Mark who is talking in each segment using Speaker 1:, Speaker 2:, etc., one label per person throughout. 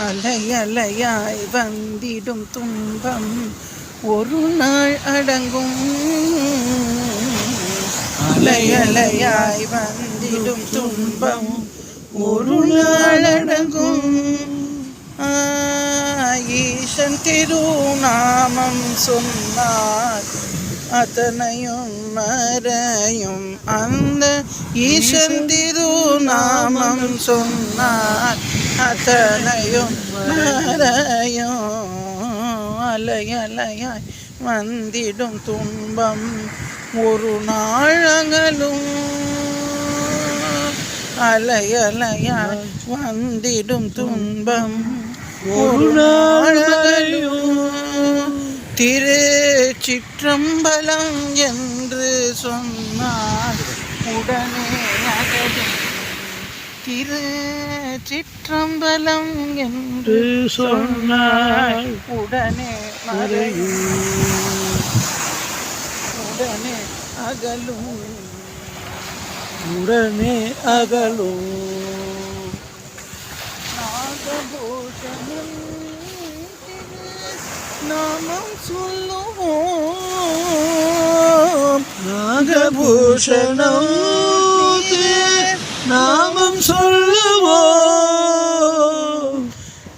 Speaker 1: அலையலையாய் வந்திடும் துன்பம். ஒரு நாள் அடங்கும். அலையலையாய் வந்திடும் துன்பம். ஒரு நாள் அடங்கும். ஈசன் திருநாமம் சொன்னார். அத்தனையும் மறையும். அந்த ஈசன் திருநாமம் சொன்னார். அத்தனையும் மறையும். அலையலையாய் வந்திடும் துன்பம் ஒரு நாள் அகலும் அலையலையாய் வந்திடும் துன்பம் ஒரு நாள் அகலும் திரு சிற்றம்பலம் என்று சொன்னார் உடனே அகலும். திரு சிற்றம்பலம் என்று சொன்னார் உடனே மறையும் உடனே அகலும்.
Speaker 2: உடனே அகலும்.
Speaker 1: நாகபூஷணம் நாமம் சொல்லுவோம்.
Speaker 2: நாகபூஷணம் நாமம் சொல்லுவோம்.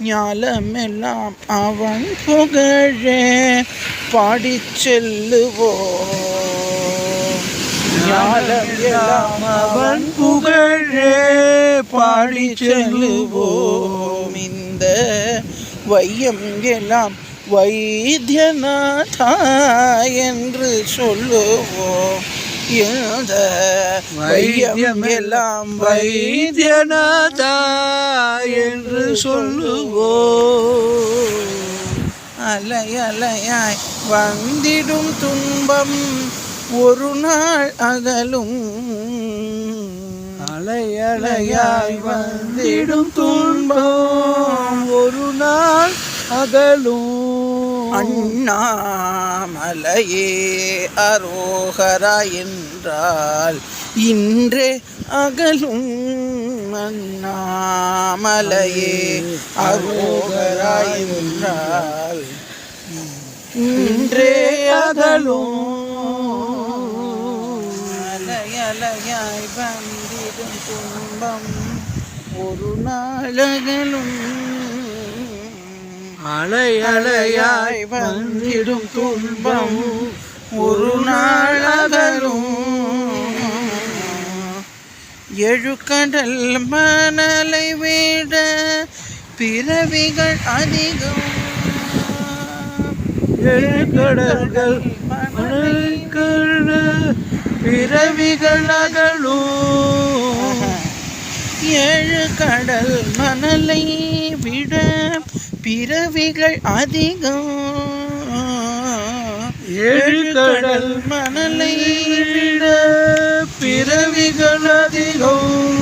Speaker 1: ஞாலமெல்லாம் அவன் புகழே பாடி செல்லுவோம். ஞாலம் எல்லாம்
Speaker 2: அவன் புகழே பாடி செல்லுவோம்.
Speaker 1: இந்த வையம் எல்லாம் வைத்தியநாதா என்று சொல்லுவோம் இந்த வையம் எல்லாம்
Speaker 2: வைத்தியநாதா என்று சொல்லுவோம்
Speaker 1: அலை அலையாய் வந்திடும் துன்பம் ஒரு நாள் அகலும்
Speaker 2: அலை அலையாய் வந்திடும் துன்பம் ஒரு நாள் அகலும்
Speaker 1: அண்ணாமலையே அரோகரா என்றால் இன்றே அகலும் அண்ணாமலையே அரோகரா என்றால் இன்றே அகலும் அலையலையாய் வந்திடும் துன்பம். ஒரு நாளகலும்
Speaker 2: அலையலையாய் வந்திடும் துன்பம்
Speaker 1: ஒரு நாளகலும் எழுக்கடல் மணலை விட பிறவிகள் அதிகம்.
Speaker 2: எழுக்கடல்கள் மணல்கள் பிறவிகள் அகலும்.
Speaker 1: ஏழு கடல் மணலை விட பிறவிகள் அதிகம்.
Speaker 2: ஏழு கடல்
Speaker 1: மணலை
Speaker 2: விட பிறவிகள் அதிகம்.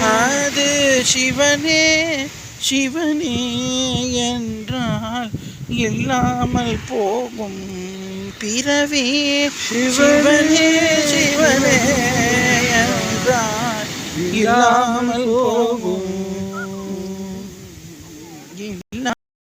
Speaker 1: அது சிவனே சிவனே என்றால் இல்லாமல் போகும் பிறவி. சிவனே சிவனே. இல்லாமல் போகும்.